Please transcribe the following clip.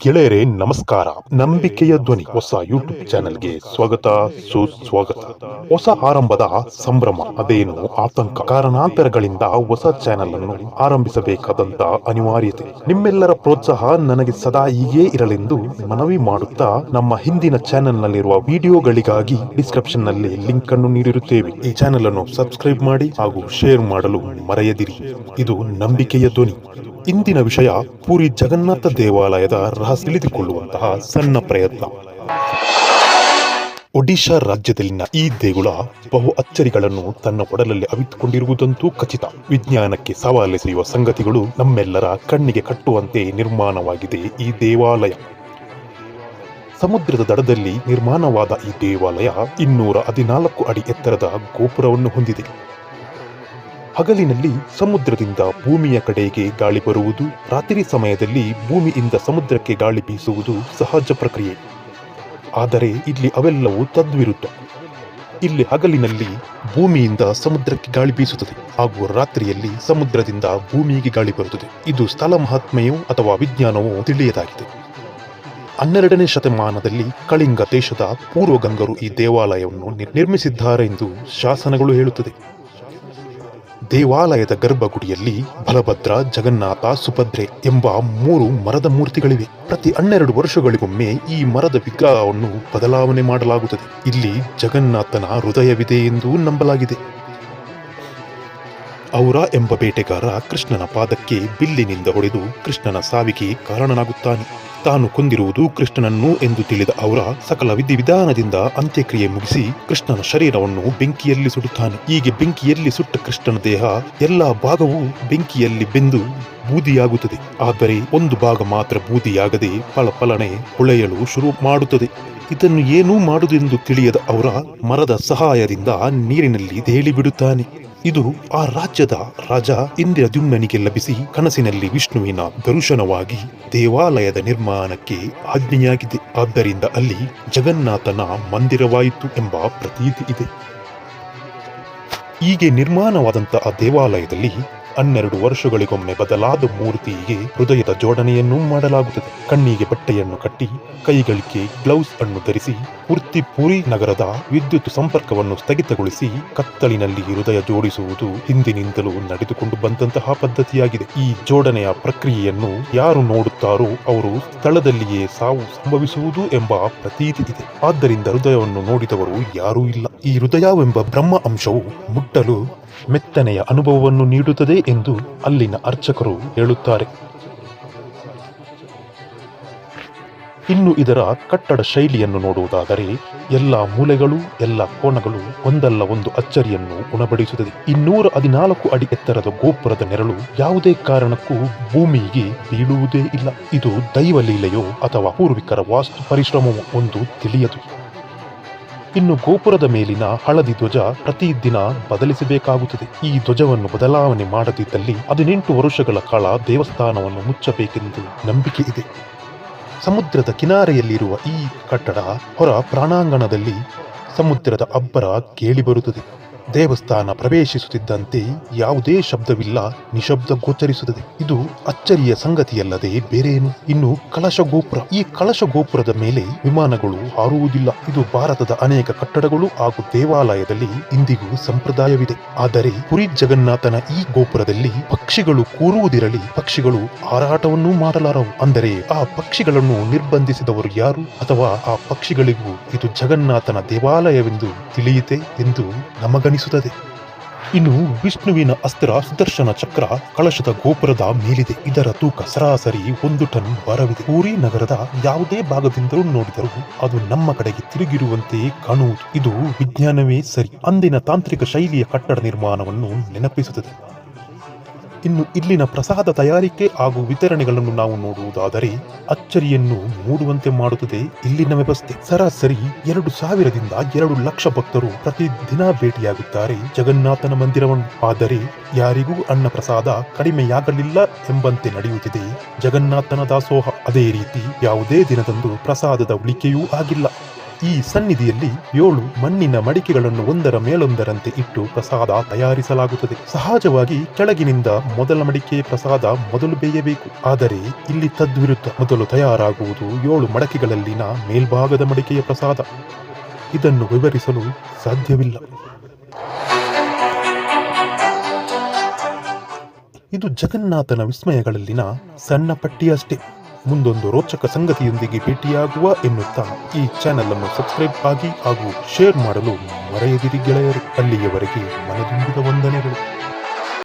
ಗೆಳೆಯರೇ ನಮಸ್ಕಾರ. ನಂಬಿಕೆಯ ಧ್ವನಿ ಹೊಸ ಯೂಟ್ಯೂಬ್ ಚಾನೆಲ್ಗೆ ಸ್ವಾಗತ ಸುಸ್ವಾಗತ. ಹೊಸ ಆರಂಭದ ಸಂಭ್ರಮ ಅದೇನು ಆತಂಕ. ಕಾರಣಾಂತರಗಳಿಂದ ಹೊಸ ಚಾನೆಲ್ ಅನ್ನು ಆರಂಭಿಸಬೇಕಾದಂತ ಅನಿವಾರ್ಯತೆ. ನಿಮ್ಮೆಲ್ಲರ ಪ್ರೋತ್ಸಾಹ ನನಗೆ ಸದಾ ಹೀಗೇ ಇರಲೆಂದು ಮನವಿ ಮಾಡುತ್ತಾ ನಮ್ಮ ಹಿಂದಿನ ಚಾನೆಲ್ ನಲ್ಲಿರುವ ವಿಡಿಯೋಗಳಿಗಾಗಿ ಡಿಸ್ಕ್ರಿಪ್ಷನ್ನಲ್ಲಿ ಲಿಂಕ್ ಅನ್ನು ನೀಡಿರುತ್ತೇವೆ. ಈ ಚಾನೆಲ್ ಅನ್ನು ಸಬ್ಸ್ಕ್ರೈಬ್ ಮಾಡಿ ಹಾಗೂ ಶೇರ್ ಮಾಡಲು ಮರೆಯದಿರಿ. ಇದು ನಂಬಿಕೆಯ ಧ್ವನಿ. ಇಂದಿನ ವಿಷಯ ಪೂರಿ ಜಗನ್ನಾಥ ದೇವಾಲಯದ ರಹಸ್ಯ ತಿಳಿದುಕೊಳ್ಳುವಂತಹ ಸಣ್ಣ ಪ್ರಯತ್ನ. ಒಡಿಶಾ ರಾಜ್ಯದಲ್ಲಿನ ಈ ದೇಗುಲ ಬಹು ಅಚ್ಚರಿಗಳನ್ನು ತನ್ನ ಒಡಲಲ್ಲಿ ಅವಿತುಕೊಂಡಿರುವುದಂತೂ ಖಚಿತ. ವಿಜ್ಞಾನಕ್ಕೆ ಸವಾಲೆಸೆಯುವ ಸಂಗತಿಗಳು ನಮ್ಮೆಲ್ಲರ ಕಣ್ಣಿಗೆ ಕಟ್ಟುವಂತೆ ನಿರ್ಮಾಣವಾಗಿದೆ ಈ ದೇವಾಲಯ. ಸಮುದ್ರದ ದಡದಲ್ಲಿ ನಿರ್ಮಾಣವಾದ ಈ ದೇವಾಲಯ ಇನ್ನೂರ ಹದಿನಾಲ್ಕು ಅಡಿ ಎತ್ತರದ ಗೋಪುರವನ್ನು ಹೊಂದಿದೆ. ಹಗಲಿನಲ್ಲಿ ಸಮುದ್ರದಿಂದ ಭೂಮಿಯ ಕಡೆಗೆ ಗಾಳಿ ಬರುವುದು, ರಾತ್ರಿ ಸಮಯದಲ್ಲಿ ಭೂಮಿಯಿಂದ ಸಮುದ್ರಕ್ಕೆ ಗಾಳಿ ಬೀಸುವುದು ಸಹಜ ಪ್ರಕ್ರಿಯೆ. ಆದರೆ ಇಲ್ಲಿ ಅವೆಲ್ಲವೂ ತದ್ವಿರುದ್ಧ. ಇಲ್ಲಿ ಹಗಲಿನಲ್ಲಿ ಭೂಮಿಯಿಂದ ಸಮುದ್ರಕ್ಕೆ ಗಾಳಿ ಬೀಸುತ್ತದೆ, ಹಾಗೂ ರಾತ್ರಿಯಲ್ಲಿ ಸಮುದ್ರದಿಂದ ಭೂಮಿಗೆ ಗಾಳಿ ಬರುತ್ತದೆ. ಇದು ಸ್ಥಳ ಮಹಾತ್ಮೆಯೋ ಅಥವಾ ವಿಜ್ಞಾನವೋ ತಿಳಿಯದಾಗಿದೆ. ಹನ್ನೆರಡನೇ ಶತಮಾನದಲ್ಲಿ ಕಳಿಂಗ ದೇಶದ ಪೂರ್ವ ಗಂಗರು ಈ ದೇವಾಲಯವನ್ನು ನಿರ್- ನಿರ್ಮಿಸಿದ್ದಾರೆ ಎಂದು ಶಾಸನಗಳು ಹೇಳುತ್ತದೆ. ದೇವಾಲಯದ ಗರ್ಭಗುಡಿಯಲ್ಲಿ ಬಲಭದ್ರ ಜಗನ್ನಾಥ ಸುಭದ್ರೆ ಎಂಬ ಮೂರು ಮರದ ಮೂರ್ತಿಗಳಿವೆ. ಪ್ರತಿ ಹನ್ನೆರಡು ವರ್ಷಗಳಿಗೊಮ್ಮೆ ಈ ಮರದ ವಿಗ್ರಹವನ್ನು ಬದಲಾವಣೆ ಮಾಡಲಾಗುತ್ತದೆ. ಇಲ್ಲಿ ಜಗನ್ನಾಥನ ಹೃದಯವಿದೆ ಎಂದು ನಂಬಲಾಗಿದೆ. ಔರ ಎಂಬ ಬೇಟೆಗಾರ ಕೃಷ್ಣನ ಪಾದಕ್ಕೆ ಬಿಲ್ಲಿನಿಂದ ಹೊಡೆದು ಕೃಷ್ಣನ ಸಾವಿಗೆ ಕಾರಣನಾಗುತ್ತಾನೆ. ತಾನು ಕೊಂದಿರುವುದು ಕೃಷ್ಣನನ್ನು ಎಂದು ತಿಳಿದ ಔರ ಸಕಲ ವಿಧಿವಿಧಾನದಿಂದ ಅಂತ್ಯಕ್ರಿಯೆ ಮುಗಿಸಿ ಕೃಷ್ಣನ ಶರೀರವನ್ನು ಬೆಂಕಿಯಲ್ಲಿ ಸುಡುತ್ತಾನೆ. ಹೀಗೆ ಬೆಂಕಿಯಲ್ಲಿ ಸುಟ್ಟ ಕೃಷ್ಣನ ದೇಹ ಎಲ್ಲಾ ಭಾಗವೂ ಬೆಂಕಿಯಲ್ಲಿ ಬೆಂದು ಬೂದಿಯಾಗುತ್ತದೆ. ಆದರೆ ಒಂದು ಭಾಗ ಮಾತ್ರ ಬೂದಿಯಾಗದೆ ಫಲಫಲನೆ ಹೊಳೆಯಲು ಶುರು ಮಾಡುತ್ತದೆ. ಇದನ್ನು ಏನೂ ಮಾಡುವುದೆಂದು ತಿಳಿಯದ ಅವರ ಮರದ ಸಹಾಯದಿಂದ ನೀರಿನಲ್ಲಿ ತೇಲಿ ಬಿಡುತ್ತಾನೆ ಇದು ಆ ರಾಜ್ಯದ ರಾಜ ಇಂದ್ರದ್ಯುಮ್ನನಿಗೆ ಲಭಿಸಿ ಕನಸಿನಲ್ಲಿ ವಿಷ್ಣುವಿನ ದರ್ಶನವಾಗಿ ದೇವಾಲಯದ ನಿರ್ಮಾಣಕ್ಕೆ ಆಜ್ಞೆಯಾಗಿದೆ. ಆದ್ದರಿಂದ ಅಲ್ಲಿ ಜಗನ್ನಾಥನ ಮಂದಿರವಾಯಿತು ಎಂಬ ಪ್ರತೀತಿ ಇದೆ. ಹೀಗೆ ನಿರ್ಮಾಣವಾದಂತಹ ದೇವಾಲಯದಲ್ಲಿ ಹನ್ನೆರಡು ವರ್ಷಗಳಿಗೊಮ್ಮೆ ಬದಲಾದ ಮೂರ್ತಿಗೆ ಹೃದಯದ ಜೋಡಣೆಯನ್ನು ಮಾಡಲಾಗುತ್ತದೆ. ಕಣ್ಣಿಗೆ ಬಟ್ಟೆಯನ್ನು ಕಟ್ಟಿ, ಕೈಗಳಿಗೆ ಗ್ಲೌಸ್ ಅನ್ನು ಧರಿಸಿ ಪೂರ್ತಿ ಪುರಿ ನಗರದ ವಿದ್ಯುತ್ ಸಂಪರ್ಕವನ್ನು ಸ್ಥಗಿತಗೊಳಿಸಿ, ಕತ್ತಲಿನಲ್ಲಿ ಹೃದಯ ಜೋಡಿಸುವುದು ಹಿಂದಿನಿಂದಲೂ ನಡೆದುಕೊಂಡು ಬಂದಂತಹ ಪದ್ಧತಿಯಾಗಿದೆ. ಈ ಜೋಡಣೆಯ ಪ್ರಕ್ರಿಯೆಯನ್ನು ಯಾರು ನೋಡುತ್ತಾರೋ ಅವರು ಸ್ಥಳದಲ್ಲಿಯೇ ಸಾವು ಸಂಭವಿಸುವುದು ಎಂಬ ಪ್ರತೀತಿ ಇದೆ. ಆದ್ದರಿಂದ ಹೃದಯವನ್ನು ನೋಡಿದವರು ಯಾರೂ ಇಲ್ಲ. ಈ ಹೃದಯವೆಂಬ ಬ್ರಹ್ಮ ಅಂಶವು ಮುಟ್ಟಲು ಮೆತ್ತನೆಯ ಅನುಭವವನ್ನು ನೀಡುತ್ತದೆ ಎಂದು ಅಲ್ಲಿನ ಅರ್ಚಕರು ಹೇಳುತ್ತಾರೆ. ಇನ್ನು ಇದರ ಕಟ್ಟಡ ಶೈಲಿಯನ್ನು ನೋಡುವುದಾದರೆ, ಎಲ್ಲ ಮೂಲೆಗಳು, ಎಲ್ಲ ಕೋಣಗಳು ಒಂದಲ್ಲ ಒಂದು ಅಚ್ಚರಿಯನ್ನು ಉಣಬಡಿಸುತ್ತದೆ. ಇನ್ನೂರ ಹದಿನಾಲ್ಕು ಅಡಿ ಎತ್ತರದ ಗೋಪುರದ ನೆರಳು ಯಾವುದೇ ಕಾರಣಕ್ಕೂ ಭೂಮಿಗೆ ಬೀಳುವುದೇ ಇಲ್ಲ. ಇದು ದೈವಲೀಲೆಯೋ ಅಥವಾ ಪೂರ್ವಿಕರ ವಾಸ್ತು ಪರಿಶ್ರಮವೋ ಒಂದು ತಿಳಿಯದು. ಇನ್ನು ಗೋಪುರದ ಮೇಲಿನ ಹಳದಿ ಧ್ವಜ ಪ್ರತಿದಿನ ಬದಲಿಸಬೇಕಾಗುತ್ತದೆ. ಈ ಧ್ವಜವನ್ನು ಬದಲಾವಣೆ ಮಾಡದಿದ್ದಲ್ಲಿ ಹದಿನೆಂಟು ವರ್ಷಗಳ ಕಾಲ ದೇವಸ್ಥಾನವನ್ನು ಮುಚ್ಚಬೇಕೆಂದು ನಂಬಿಕೆ ಇದೆ. ಸಮುದ್ರದ ಕಿನಾರೆಯಲ್ಲಿರುವ ಈ ಕಟ್ಟಡ ಹೊರ ಪ್ರಾಣಾಂಗಣದಲ್ಲಿ ಸಮುದ್ರದ ಅಬ್ಬರ ಕೇಳಿಬರುತ್ತದೆ ದೇವಸ್ಥಾನ ಪ್ರವೇಶಿಸುತ್ತಿದ್ದಂತೆ ಯಾವುದೇ ಶಬ್ದವಿಲ್ಲ, ನಿಶಬ್ದ ಗೋಚರಿಸುತ್ತದೆ. ಇದು ಅಚ್ಚರಿಯ ಸಂಗತಿಯಲ್ಲದೆ ಬೇರೇನು? ಇನ್ನು ಕಳಶ ಗೋಪುರ, ಈ ಕಳಶ ಗೋಪುರದ ಮೇಲೆ ವಿಮಾನಗಳು ಹಾರುವುದಿಲ್ಲ. ಇದು ಭಾರತದ ಅನೇಕ ಕಟ್ಟಡಗಳು ಹಾಗೂ ದೇವಾಲಯದಲ್ಲಿ ಇಂದಿಗೂ ಸಂಪ್ರದಾಯವಿದೆ. ಆದರೆ ಪುರಿ ಜಗನ್ನಾಥನ ಈ ಗೋಪುರದಲ್ಲಿ ಪಕ್ಷಿಗಳು ಕೂರುವುದಿರಲಿ, ಪಕ್ಷಿಗಳು ಹಾರಾಟವನ್ನೂ ಮಾಡಲಾರವು. ಅಂದರೆ ಆ ಪಕ್ಷಿಗಳನ್ನು ನಿರ್ಬಂಧಿಸಿದವರು ಯಾರು? ಅಥವಾ ಆ ಪಕ್ಷಿಗಳಿಗೂ ಇದು ಜಗನ್ನಾಥನ ದೇವಾಲಯವೆಂದು ತಿಳಿಯಿತೆ ಎಂದು ನಮಗನಿಸುತ್ತದೆ ಇನ್ನು ವಿಷ್ಣುವಿನ ಅಸ್ತ್ರ ಸುದರ್ಶನ ಚಕ್ರ ಕಳಶದ ಗೋಪುರದ ಮೇಲಿದೆ. ಇದರ ತೂಕ ಸರಾಸರಿ ಒಂದು ಟನ್ ಬರವಿದೆ ಪೂರಿ ನಗರದ ಯಾವುದೇ ಭಾಗದಿಂದಲೂ ನೋಡಿದರೂ ಅದು ನಮ್ಮ ಕಡೆಗೆ ತಿರುಗಿರುವಂತೆ ಕಾಣುವುದು. ಇದು ವಿಜ್ಞಾನವೇ ಸರಿ. ಅಂದಿನ ತಾಂತ್ರಿಕ ಶೈಲಿಯ ಕಟ್ಟಡ ನಿರ್ಮಾಣವನ್ನು ನೆನಪಿಸುತ್ತದೆ. ಇನ್ನು ಇಲ್ಲಿನ ಪ್ರಸಾದ ತಯಾರಿಕೆ ಹಾಗೂ ವಿತರಣೆಗಳನ್ನು ನಾವು ನೋಡುವುದಾದರೆ ಅಚ್ಚರಿಯನ್ನು ಮೂಡುವಂತೆ ಮಾಡುತ್ತದೆ ಇಲ್ಲಿನ ವ್ಯವಸ್ಥೆ. ಸರಾಸರಿ ಎರಡು ಸಾವಿರದಿಂದ ಎರಡು ಲಕ್ಷ ಭಕ್ತರು ಪ್ರತಿದಿನ ಭೇಟಿಯಾಗುತ್ತಾರೆ ಜಗನ್ನಾಥನ ಮಂದಿರವನ್ನು. ಆದರೆ ಯಾರಿಗೂ ಅನ್ನ ಪ್ರಸಾದ ಕಡಿಮೆಯಾಗಲಿಲ್ಲ ಎಂಬಂತೆ ನಡೆಯುತ್ತಿದೆ. ಜಗನ್ನಾಥನ ದಾಸೋಹ ಅದೇ ರೀತಿ ಯಾವುದೇ ದಿನದಂದು ಪ್ರಸಾದದ ಉಳಿಕೆಯೂ ಆಗಿಲ್ಲ. ಈ ಸನ್ನಿಧಿಯಲ್ಲಿ ಏಳು ಮಣ್ಣಿನ ಮಡಿಕೆಗಳನ್ನು ಒಂದರ ಮೇಲೊಂದರಂತೆ ಇಟ್ಟು ಪ್ರಸಾದ ತಯಾರಿಸಲಾಗುತ್ತದೆ. ಸಹಜವಾಗಿ ಕೆಳಗಿನಿಂದ ಮೊದಲ ಮಡಿಕೆ ಪ್ರಸಾದ ಮೊದಲು ಬೇಯಬೇಕು. ಆದರೆ ಇಲ್ಲಿ ತದ್ವಿರುದ್ಧ ಮೊದಲು ತಯಾರಾಗುವುದು ಏಳು ಮಡಕೆಗಳಲ್ಲಿನ ಮೇಲ್ಭಾಗದ ಮಡಿಕೆಯ ಪ್ರಸಾದ. ಇದನ್ನು ವಿವರಿಸಲು ಸಾಧ್ಯವಿಲ್ಲ. ಇದು ಜಗನ್ನಾಥನ ವಿಸ್ಮಯಗಳಲ್ಲಿನ ಸಣ್ಣ ಪಟ್ಟಿಯಷ್ಟೇ. ಮುಂದೊಂದು ರೋಚಕ ಸಂಗತಿಯೊಂದಿಗೆ ಭೇಟಿಯಾಗುವ ಎನ್ನುತ್ತಾ ಈ ಚಾನೆಲ್ ಅನ್ನು ಸಬ್ಸ್ಕ್ರೈಬ್ ಆಗಿ ಹಾಗೂ ಶೇರ್ ಮಾಡಲು ಮರೆಯದಿರಿ ಗೆಳೆಯರು. ಅಲ್ಲಿಯವರೆಗೆ ಮನದುಂಬಿದ ವಂದನೆಗಳು.